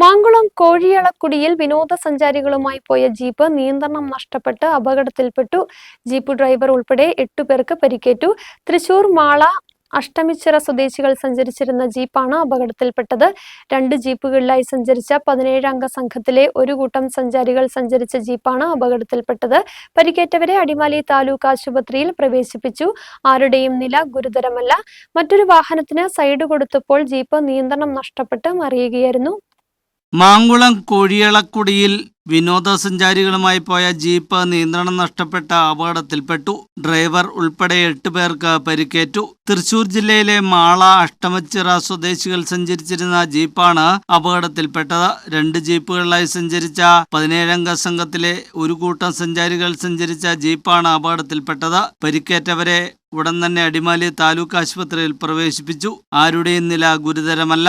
മാങ്കുളം കോഴിയളക്കുടിയിൽ വിനോദസഞ്ചാരികളുമായി പോയ ജീപ്പ് നിയന്ത്രണം നഷ്ടപ്പെട്ട് അപകടത്തിൽപ്പെട്ടു. ജീപ്പ് ഡ്രൈവർ ഉൾപ്പെടെ എട്ടുപേർക്ക് പരിക്കേറ്റു. തൃശൂർ മാള അഷ്ടമിച്ചിറ സ്വദേശികൾ സഞ്ചരിച്ചിരുന്ന ജീപ്പാണ് അപകടത്തിൽപ്പെട്ടത്. രണ്ട് ജീപ്പുകളിലായി സഞ്ചരിച്ച പതിനേഴ് അംഗ സംഘത്തിലെ ഒരു കൂട്ടം സഞ്ചാരികൾ സഞ്ചരിച്ച ജീപ്പാണ് അപകടത്തിൽപ്പെട്ടത്. പരിക്കേറ്റവരെ അടിമാലി താലൂക്ക് ആശുപത്രിയിൽ പ്രവേശിപ്പിച്ചു. ആരുടെയും നില ഗുരുതരമല്ല. മറ്റൊരു വാഹനത്തിന് സൈഡ് കൊടുത്തപ്പോൾ ജീപ്പ് നിയന്ത്രണം നഷ്ടപ്പെട്ട് മറിയുകയായിരുന്നു. മാങ്കുളം കോഴിയളക്കുടിയിൽ വിനോദസഞ്ചാരികളുമായി പോയ ജീപ്പ് നിയന്ത്രണം നഷ്ടപ്പെട്ട അപകടത്തിൽപ്പെട്ടു. ഡ്രൈവർ ഉൾപ്പെടെ എട്ട് പേർക്ക് പരിക്കേറ്റു. തൃശൂർ ജില്ലയിലെ മാള അഷ്ടമച്ചിറ സ്വദേശികൾ സഞ്ചരിച്ചിരുന്ന ജീപ്പാണ് അപകടത്തിൽപ്പെട്ടത്. രണ്ട് ജീപ്പുകളിലായി സഞ്ചരിച്ച പതിനേഴംഗ സംഘത്തിലെ ഒരു കൂട്ടം സഞ്ചാരികൾ സഞ്ചരിച്ച ജീപ്പാണ് അപകടത്തിൽപ്പെട്ടത്. പരിക്കേറ്റവരെ ഉടൻ തന്നെ അടിമാലി താലൂക്ക് ആശുപത്രിയിൽ പ്രവേശിപ്പിച്ചു. ആരുടെയും നില ഗുരുതരമല്ല.